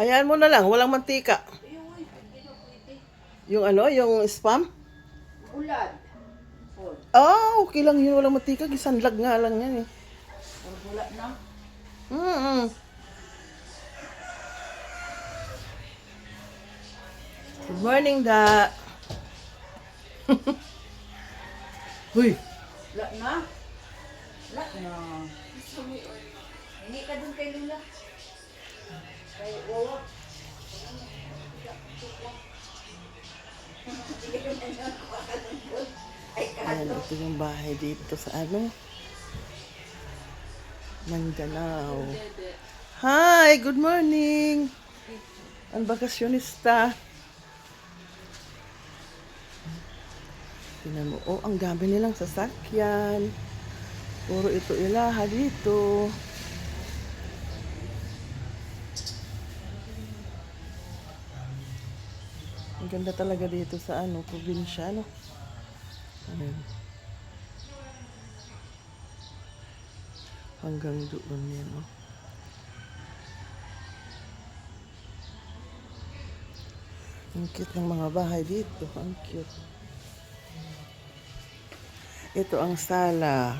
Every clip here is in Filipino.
Hayaan mo na lang, walang mantika. Yung ano, yung spam? Ulad. Paul, Ah, okay lang yun, walang mantika. Gisanlag nga lang yan eh. bula na. Mm Good morning, Da. Huy, Wala na. Wala na. Hindi ka dun kay Lula. Ayan, ito yung bahay dito sa ano? Mindanao. Hi, good morning. Ang bakasyonista. Tingnan mo, oh, ang dami nilang sasakyan. Puro ito ilaha dito. Ganda talaga dito sa ano, probinsya, no? Ayan. Hanggang doon yan, no? Ang cute ng mga bahay dito. Ang cute. Ito ang sala.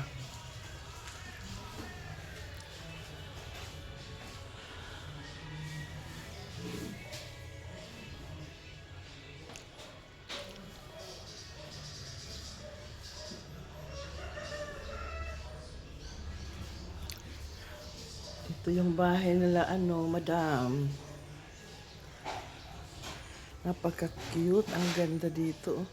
Yung bahay nila, ano, madam. Napaka-cute. Ang ganda dito.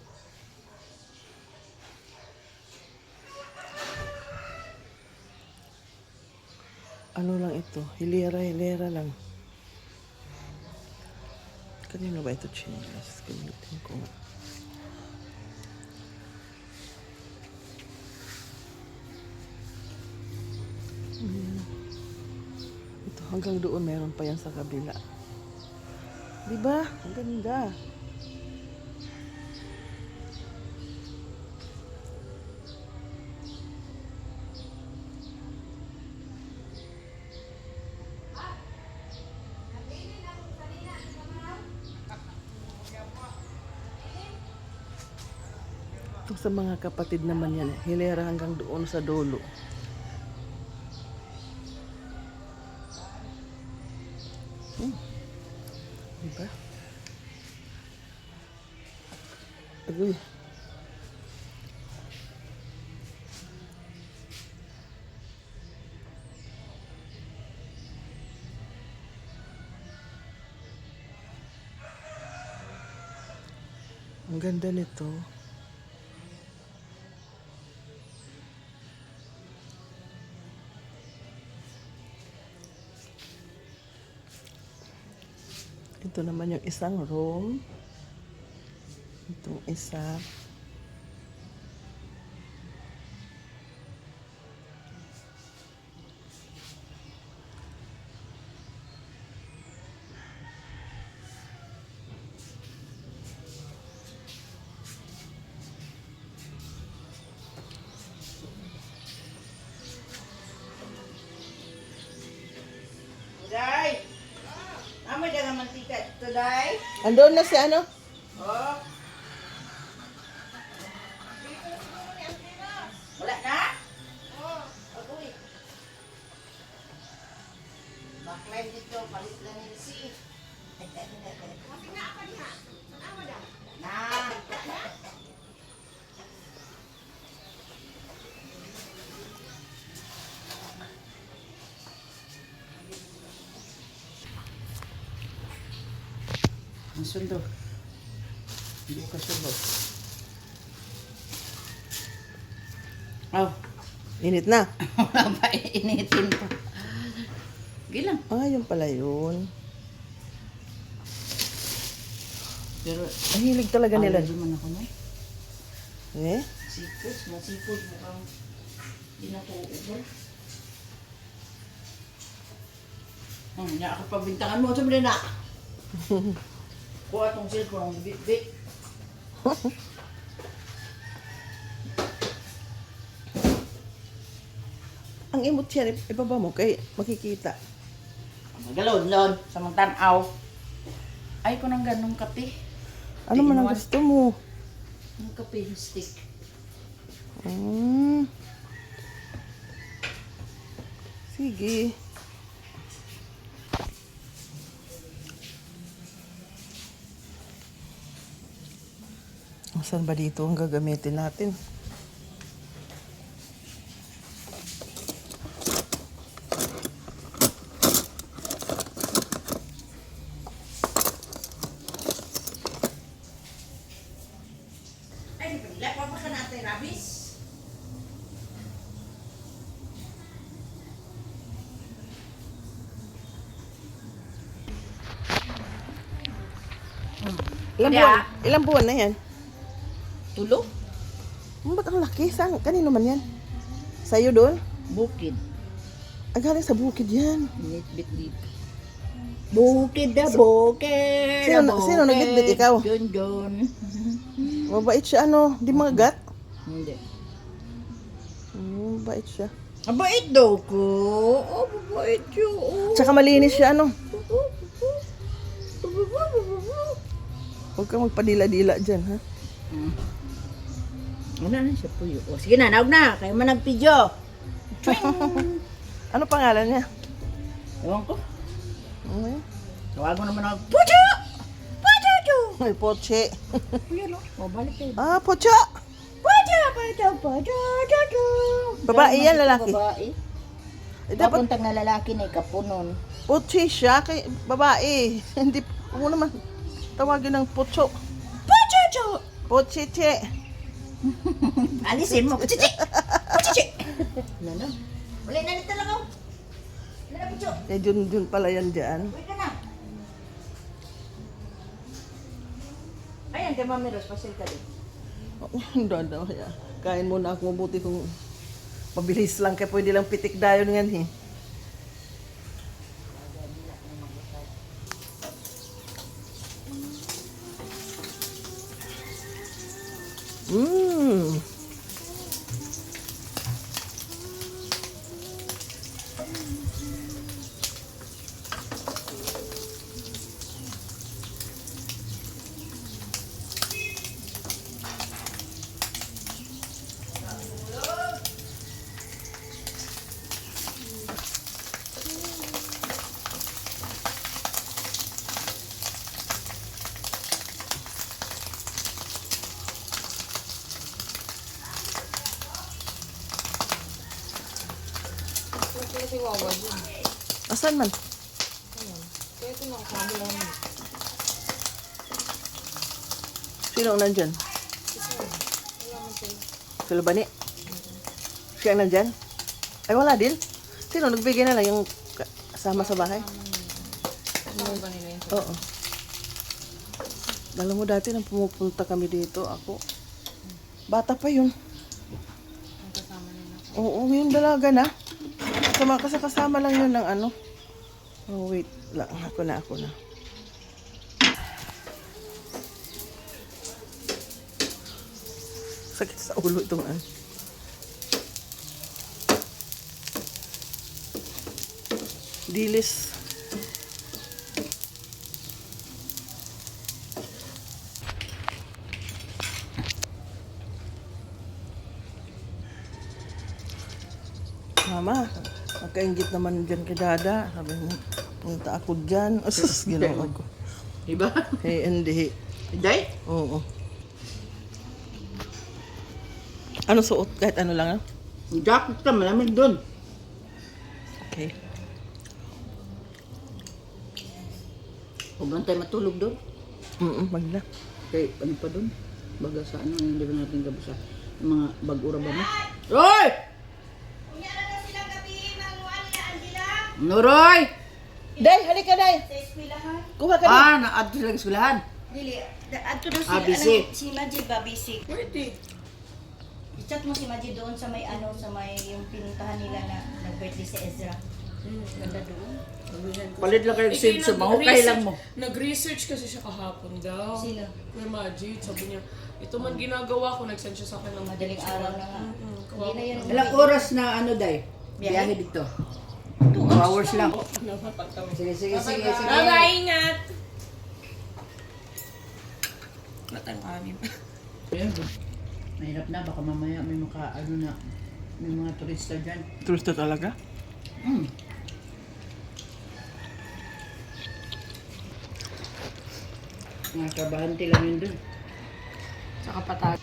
Ano lang ito? Hilera-hilera lang. Kanino ba ito chinelas? Gamitin ko nga. Hanggang doon meron pa yan sa kabila. Di ba? Ang ganda. Ito sa mga kapatid naman yan. eh. Hilera hanggang doon sa dulo. Ang ganda nito. Ito naman yung isang room. Itong isa. Mantika ito, Day. Andun na si ano? Oh. Wala na? Oo. Agoy. Backline dito, palit lang yung si. Na. Ang sundo. Hindi ko kasundo. Oh, Init na. wala pa initin pa. Gilang. Ah, yun pala yun. Pero, Ang hilig talaga nila. Allergy man ako na. Eh? Mga seafood, mukhang hindi na ko ubol. Hmm, niya ako pabintangan mo, sabi na. Kuha tong cellphone, ang bit-bit. Ang imot yan, ibaba mo kay makikita. Galon-lon sa mga tanaw. Ay ko nang ganong kape. Ano man ang gusto mo? Yung kape yung stick. Mm. Sige. Saan ba dito ang gagamitin natin? Ilang buwan? Ilang buwan na yan? Tulo? Hmm, ba't ang laki? Saan? Kanino man yan? Sa'yo doon? Bukid. Ang galing sa bukid yan. Nitbit dito. Bukid na bukid. Sino- na sino nagbitbit? Ikaw? John John. Mabait siya ano? Di magagat? Hindi. Hmm, mabait siya. Mabait daw ko. Oh, mabait siya. Oh. Tsaka malinis siya ano? Huwag kang magpadila-dila dyan, ha? Mm. Ano na siya yun? O, sige na, naog na. Kayo man nagpidyo. Ano pangalan niya? Ewan ko. Okay. Tawagan naman ako. Pucho! Pucho! Pucho! Ay, poche. Yan o. O, balik kayo. Ah, pocha! Pucho! Pucho! Pucho! Pucho! Babae yan, lalaki? Babae. Eh, dapat Papuntang na lalaki na ikapunon. poche siya kay babae. Hindi, mo naman tawagin ng pocho. Pucho! Pochiche. Alisin mo. Puchichi! Puchichi! Ano? Uli na nito lang ako. Ano na, Pucho? Eh, dun, dun pala yan dyan. Uwi ka na. Ayan, kay Mami Rose, pasil ka din. Oh, Hindi daw kaya. Kain muna ako mabuti kung mabilis lang kaya pwede lang pitik dayon yan eh. Mmm. Asan man? Sino ang nandyan? Sila ba ni? Siya ang nandyan? Ay, wala din. Sino? Nagbigay na lang yung ka- kasama sa bahay? Oo. Alam mo dati nang pumupunta kami dito, ako. Bata pa yun. Oo, yung dalaga na. Kasama, kasama lang yun ng ano. Oh, wait lang. Ako na, ako na. Sakit sa ulo itong ano. Dilis. Magkaingit naman dyan kay Dada. Sabi mo, punta ako dyan. Asus, ginawa ko. Diba? Eh, hindi. Day? Oo. Ano suot? Kahit ano lang, ah? Jacket ka, malamig doon. Okay. Huwag lang tayo matulog doon. Mm wag na. Kay ano pa doon? Baga sa ano, hindi ba natin gabi sa yung mga bag-ura ba mo? Roy! Nuroy! Day, halika, Day! Sa eskwelahan? Kuha ka na. Ah, naadto sa eskwelahan. Dili, ato daw si, Ah, busy. ano, si Majid ba, busy. Pwede. I-chat mo si Majid doon sa may ano, sa may yung pinuntahan nila na nag-birthday si Ezra. Ganda doon. Palit lang kayo sim sa mahukay lang mo. Nag-research kasi siya kahapon daw. Sino? Kuya Majid, sabi niya, ito man ginagawa ko, nag-send siya sa akin ng Madaling araw na nga. Yan. Ilang oras na ano day? Biyahe dito. Two hours lang. Sige, sige, sige, sige. Bye-bye, ingat! Matang amin. Ayun. Mahirap na, baka mamaya may maka, ano na, may mga turista dyan. Turista talaga? Mm. Mga trabahante lang yun dun. Saka patag.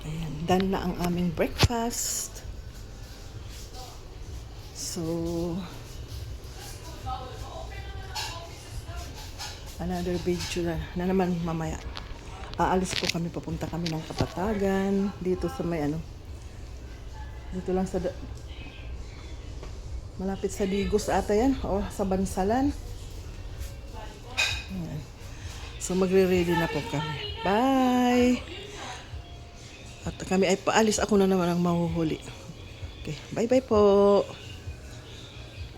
Ayan, done na ang aming breakfast. So, another video na, na naman mamaya. Aalis po kami, papunta kami ng Kapatagan, dito sa may ano, dito lang sa, malapit sa Digos ata yan, o sa Bansalan. Ayan. So, magre-ready na po kami. Bye! At kami ay paalis ako na naman ang mahuhuli. Okay, bye-bye po.